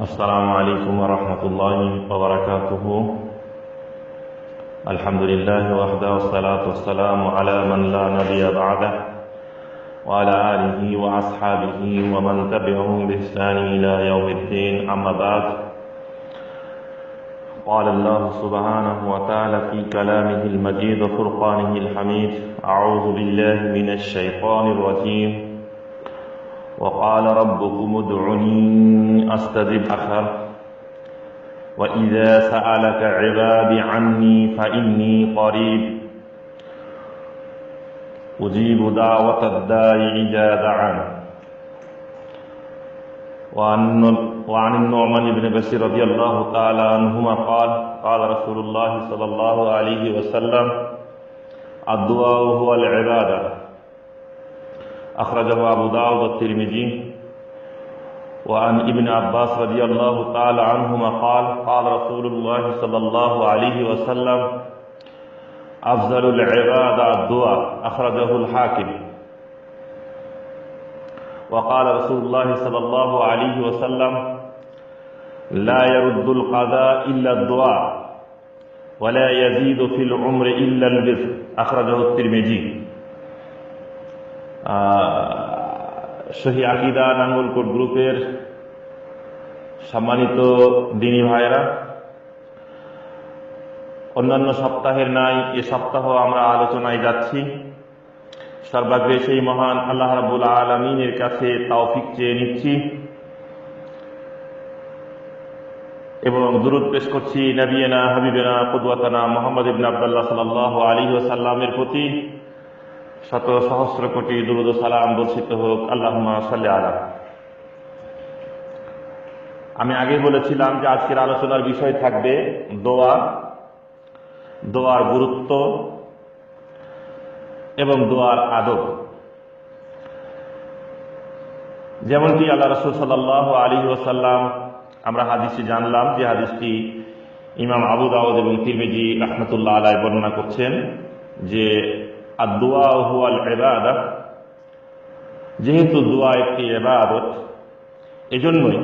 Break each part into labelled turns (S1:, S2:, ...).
S1: السلام عليكم ورحمة الله وبركاته. الحمد لله وحده والصلاة والسلام على من لا نبي بعده وعلى آله وأصحابه ومن تبعهم بإحسان إلى يوم الدين. أما بعد قال الله سبحانه وتعالى في كلامه المجيد وفرقانه الحميد أعوذ بالله من الشيطان الرجيم. وقال ربكم ادعوني أستجب أخر وإذا سألك عبادي عني فإني قريب. أجيب دعوة الداعي إذا دعان وعن النعمان بن بشير رضي الله تعالى عنهما قال قال رسول الله صلى الله عليه وسلم الدعاء هو العبادة. أخرجه أبو داود والترمذي. وعن ابن عباس رضي الله تعالى عنهما قال قال رسول الله صلى الله عليه وسلم، أفضل العبادة الدعاء، أخرجه الحاكم. وقال رسول الله صلى الله عليه وسلم، لا يرد القضاء إلا الدعاء، ولا يزيد في العمر إلا البر أخرجه الترمذي. শহী আকিদা নাঙ্গলকোট গ্রুপের সম্মানিত দিনী ভাইরা অন্যান্য সপ্তাহের নাই, এ সপ্তাহ আমরা আলোচনায় যাচ্ছি। সর্বাগ্রে সেই মহান আল্লাহ রাবুল আলমিনের কাছে তাওফিক চেয়ে নিচ্ছি এবং দূরত পেশ করছি নবীনা, হাবিবেনা, কুদওয়াতানা মোহাম্মদ ইবিন আবদুল্লাহ সাল আলী সাল্লামের প্রতি। শত সহস্র কোটি দুরুদ সালাম বর্ষিত হোক আল্লাহ সাল্লি আলা। আমি আগে বলেছিলাম যে আজকের আলোচনার বিষয় থাকবে দোয়া, দোয়ার গুরুত্ব এবং দোয়ার আদব। যেমনটি আল্লাহ রসুল সাল্লাহ আলী ওসাল্লাম আমরা হাদিসটি জানলাম যে হাদিসটি ইমাম আবু দাউদ এবং তিরমেজি রহমতুল্লাহ আলাই বর্ণনা করছেন যে আর দোয়া হুয়াল এবাদত যেহেতু দোয়া একটি এবাদত এজন্যই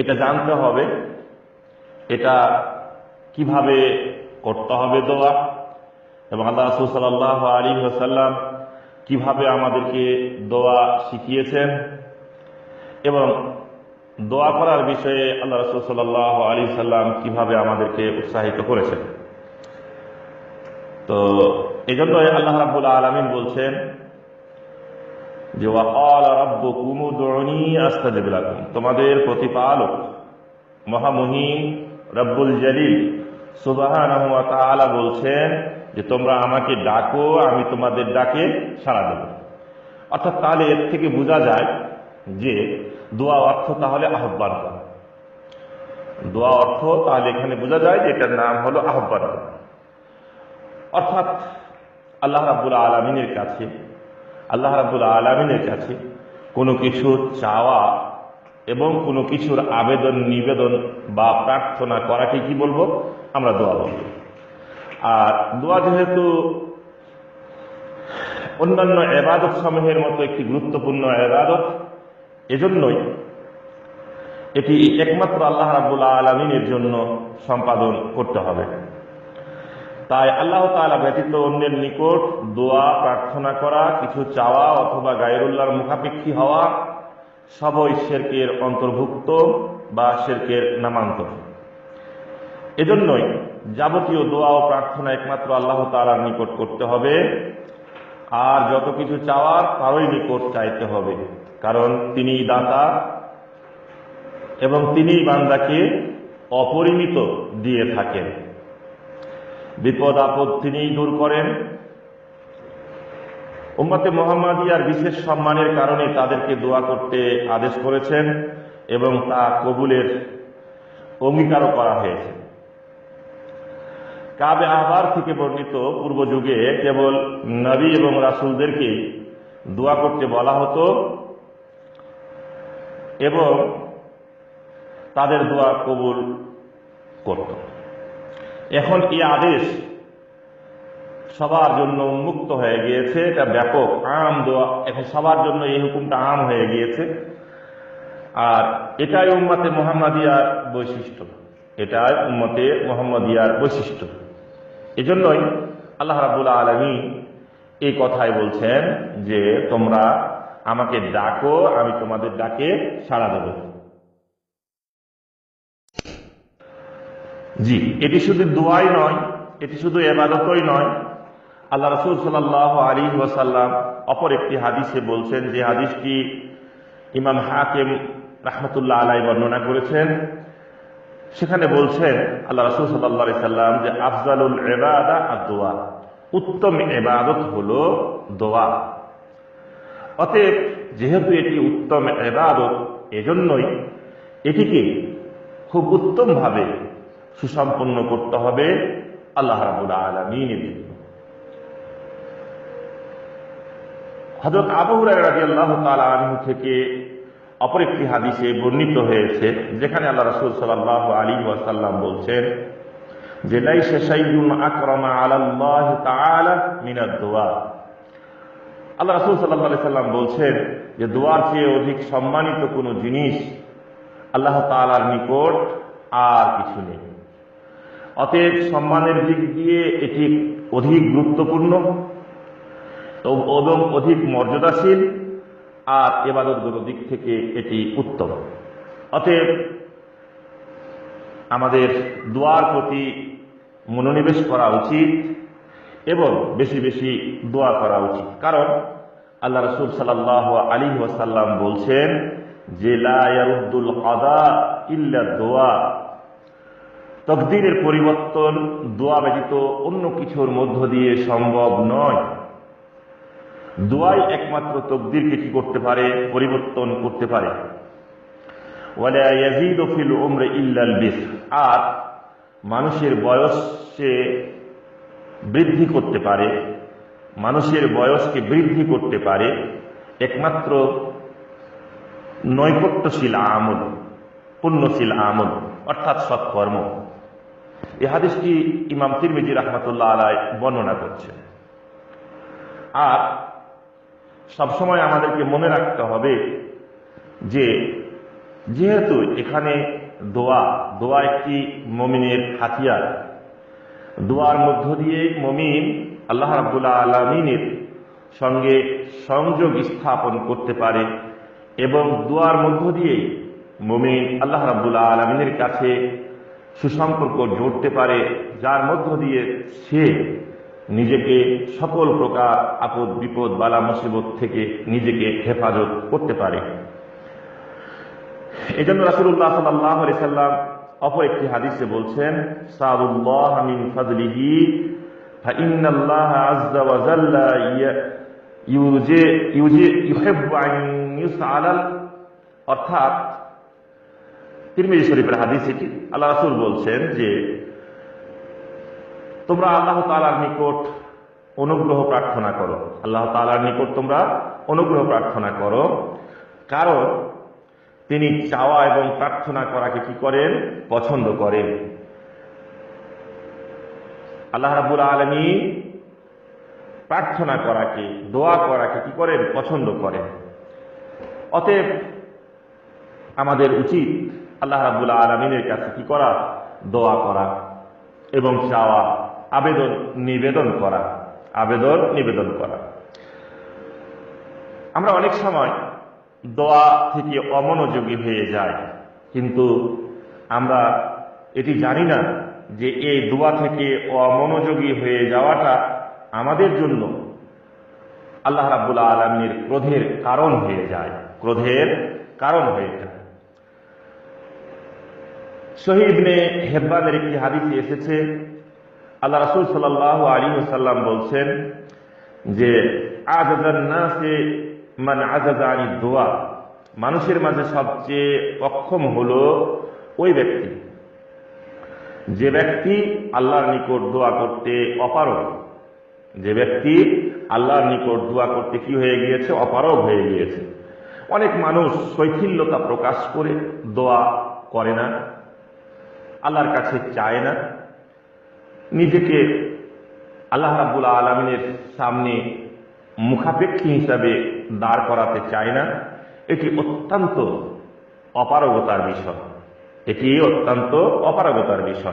S1: এটা জানতে হবে, এটা কীভাবে করতে হবে দোয়া, এবং আল্লাহ রসুল সাল্লাহ আলী সাল্লাম কীভাবে আমাদেরকে দোয়া শিখিয়েছেন, এবং দোয়া করার বিষয়ে আল্লাহ রসুল সাল্লাহ আলী সাল্লাম কীভাবে আমাদেরকে উৎসাহিত করেছেন। তো এই জন্য আল্লাহ রাবুল আলমিন বলছেন যে তোমাদের প্রতিপালক মহামহিম রব্বুল জলিল সুবাহান বলছেন যে, তোমরা আমাকে ডাকো, আমি তোমাদের ডাকে সাড়া দেব। অর্থাৎ তাহলে এর থেকে বোঝা যায় যে, দোয়া অর্থ তাহলে আহ্বান করা। দোয়া অর্থ তাহলে এখানে বোঝা যায় যে, এটার নাম হলো আহ্বান করা। অর্থাৎ আল্লাহ রাবুল আলমিনের কাছে, আল্লাহ রাবুল আলমিনের কাছে কোনো কিছু চাওয়া এবং কোনো কিছুর আবেদন, নিবেদন বা প্রার্থনা করাকে কি বলব? আমরা দোয়া বলব আর দোয়া যেহেতু অন্যান্য এবাদত সমূহের মতো একটি গুরুত্বপূর্ণ এবাদত, এজন্যই এটি একমাত্র আল্লাহ রাবুল আলমিনের জন্য সম্পাদন করতে হবে। তাই আল্লাহ তালা ব্যতীত অন্যের নিকট দোয়া, প্রার্থনা করা, কিছু চাওয়া অথবা গায়রুল্লাহর মুখাপেক্ষী হওয়া সবই শেরকের অন্তর্ভুক্ত বা শেরকের নামান্তর। এজন্যই যাবতীয় দোয়া ও প্রার্থনা একমাত্র আল্লাহ তালার নিকট করতে হবে। আর যত কিছু চাওয়ার তারই নিকট চাইতে হবে। কারণ তিনি দাতা এবং তিনি বান্দাকে অপরিমিত দিয়ে থাকেন। বিপদ আপদ তিনিই দূর করেন। উম্মতে মোহাম্মদিয়ার বিশেষ সম্মানের কারণে তাদেরকে দোয়া করতে আদেশ করেছেন এবং তা কবুলের অঙ্গীকারও করা হয়েছে। কাবে আহবার থেকে বর্ণিত পূর্ব যুগে কেবল নবী এবং রাসুলদেরকে দোয়া করতে বলা হতো এবং তাদের দোয়া কবুল করত। এখন এই আদেশ সবার জন্য উন্মুক্ত হয়ে গিয়েছে, এটা ব্যাপক, আম দোয়া এখন সবার জন্য এই হুকুমটা আম হয়ে গিয়েছে। আর এটাই উম্মতে মোহাম্মদিয়ার বৈশিষ্ট্য, এটাই উম্মতে মোহাম্মদিয়ার বৈশিষ্ট্য। এজন্যই আল্লাহ রাবুল আলমী এই কথাই বলছেন যে, তোমরা আমাকে ডাকো, আমি তোমাদের ডাকে সাড়া দেব। জি, এটি শুধু দোয়াই নয়, এটি শুধু এবাদতই নয়। আল্লাহ রসুল সাল্লাহ আলী ওয়াসাল্লাম অপর একটি হাদিসে বলছেন যে হাদিসটি ইমাম হাকিম রাহমতুল্লাহ আলাই বর্ণনা করেছেন। সেখানে বলছেন আল্লাহ রসুল সাল্লাহ সাল্লাম যে আফজালুল এবাদা আর দোয়া উত্তম এবাদত হল দোয়া। অতএব যেহেতু এটি উত্তম এবাদত এজন্যই এটিকে খুব উত্তমভাবে সুসম্পন্ন করতে হবে আল্লাহ রাবুল আলমিনের জন্য। হজরত আবু রাজি আল্লাহ থেকে অপর একটি হাদিসে বর্ণিত হয়েছে, যেখানে আল্লাহ রসুল সাল্লাহ আলী ওয়াসাল্লাম বলছেন যে লাইসা শাইউন আকরামা আলাল্লাহ মিনাদ দোয়া। আল্লাহ রাসূল সাল্লাল্লাহু আলাইহি সাল্লাম বলছেন যে, দোয়ার চেয়ে অধিক সম্মানিত কোনো জিনিস আল্লাহ তাআলার নিকট আর কিছু নেই। অতএব সম্মানের দিক দিয়ে এটি অধিক গুরুত্বপূর্ণ এবং অধিক মর্যাদাশীল আর এবাদতগুলোর দিক থেকে এটি উত্তম। অতএব আমাদের দোয়ার প্রতি মনোনিবেশ করা উচিত এবং বেশি বেশি দোয়া করা উচিত। কারণ আল্লাহ রসুল সাল্লাহ আলী ওয়াসাল্লাম বলছেন যে লাউদ্দুল ইল্লা দোয়া। তকদিরের পরিবর্তন দোয়া ব্যতীত অন্য কিছুর মধ্য দিয়ে সম্ভব নয়। দোয়াই একমাত্র তকদিরকে কি করতে পারে? পরিবর্তন করতে পারে। আর মানুষের বয়সে বৃদ্ধি করতে পারে, মানুষের বয়সকে বৃদ্ধি করতে পারে, একমাত্র নৈকট্যশীল আমল, পুণ্যশীল আমল, অর্থাৎ সৎকর্ম। এ হাদিসটি ইমাম তিরমিজি রহমতুল্লাহ আলাই বর্ণনা করছে। আর সবসময় আমাদেরকে মনে রাখতে হবে যে, যেহেতু এখানে দোয়া দোয়া একটি মমিনের হাতিয়ার। দোয়ার মধ্য দিয়ে মমিন আল্লাহ রাবুল্লাহ আলমিনের সঙ্গে সংযোগ স্থাপন করতে পারে এবং দোয়ার মধ্য দিয়ে মমিন আল্লাহ রাবুল্লাহ আলমিনের কাছে সুসম্পর্ক জড়তে পারে যার মধ্য দিয়ে সে নিজেকে সকল প্রকার আপদ বিপদ বালা মুসিবত থেকে নিজেকে হেফাজত করতে পারে এই জন্য রাসুল্লাহ সাল্লাহ সাল্লাম অপর একটি হাদিসে বলছেন সাদুল্লাহ মিন ফাদলিহি فإن الله عز وجل يحب أن يسأل অর্থাৎ তিরমিজি শরীফের হাদিস এটি। আল্লাহ রাসূল বলছেন যে, তোমরা আল্লাহ তালার নিকট অনুগ্রহ প্রার্থনা করো। আল্লাহ তালার নিকট তোমরা অনুগ্রহ প্রার্থনা করো। কারণ তিনি চাওয়া এবং প্রার্থনা করাকে কি করেন? পছন্দ করেন। আল্লাহ রাবুল আলমী প্রার্থনা করাকে, দোয়া করাকে কি করেন? পছন্দ করেন। অতএব আমাদের উচিত আল্লাহ রাবুল আলমিনের কাছে কি করা? দোয়া করা এবং চাওয়া, আবেদন, নিবেদন করা, আবেদন, নিবেদন করা। আমরা অনেক সময় দোয়া থেকে অমনোযোগী হয়ে যায় কিন্তু আমরা এটি জানি না যে এই দোয়া থেকে অমনোযোগী হয়ে যাওয়াটা আমাদের জন্য আল্লাহ রাবুল্লাহ আলমীর ক্রোধের কারণ হয়ে যায়, ক্রোধের কারণ হয়ে যায়। শহীদনে হেব্বানের একটি হাদিসে এসেছে, আল্লাহ রাসুল সাল্লাহ আলী সাল্লাম বলছেন যে আজাদান নাসে মানে আজাদানি দোয়া। মানুষের মাঝে সবচেয়ে অক্ষম হল ওই ব্যক্তি। যে ব্যক্তি আল্লাহর নিকট দোয়া করতে অপারগ। যে ব্যক্তি আল্লাহর নিকট দোয়া করতে কি হয়ে গিয়েছে? অপারগ হয়ে গিয়েছে। অনেক মানুষ শৈথিল্যতা প্রকাশ করে দোয়া করে না। আল্লাহর কাছে চায় না। নিজেকে আল্লাহ রাবুল আলমিনের সামনে মুখাপেক্ষী হিসাবে দাঁড় করাতে চায় না। এটি অত্যন্ত অপারগতার বিষয়। এটি অত্যন্ত অপারগতার বিষয়।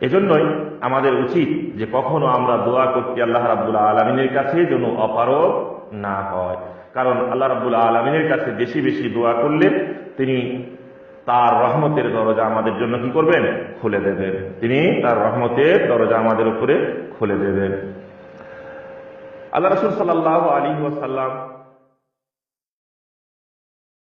S1: এজন্যই আমাদের উচিত যে কখনো আমরা দোয়া করতে আল্লাহ রাবুল্লাহ আলমিনের কাছে যেন অপারগ না হয়। কারণ আল্লাহ রাবুল্লাহ আলমিনের কাছে বেশি বেশি দোয়া করলে তিনি তার রহমতের দরজা আমাদের জন্য কি করবেন? খুলে দেবেন তিনি তার রহমতের দরজা আমাদের উপরে খুলে দেবেন আল্লাহ রসুল সাল্লাহ আলী ওয়াসাল্লাম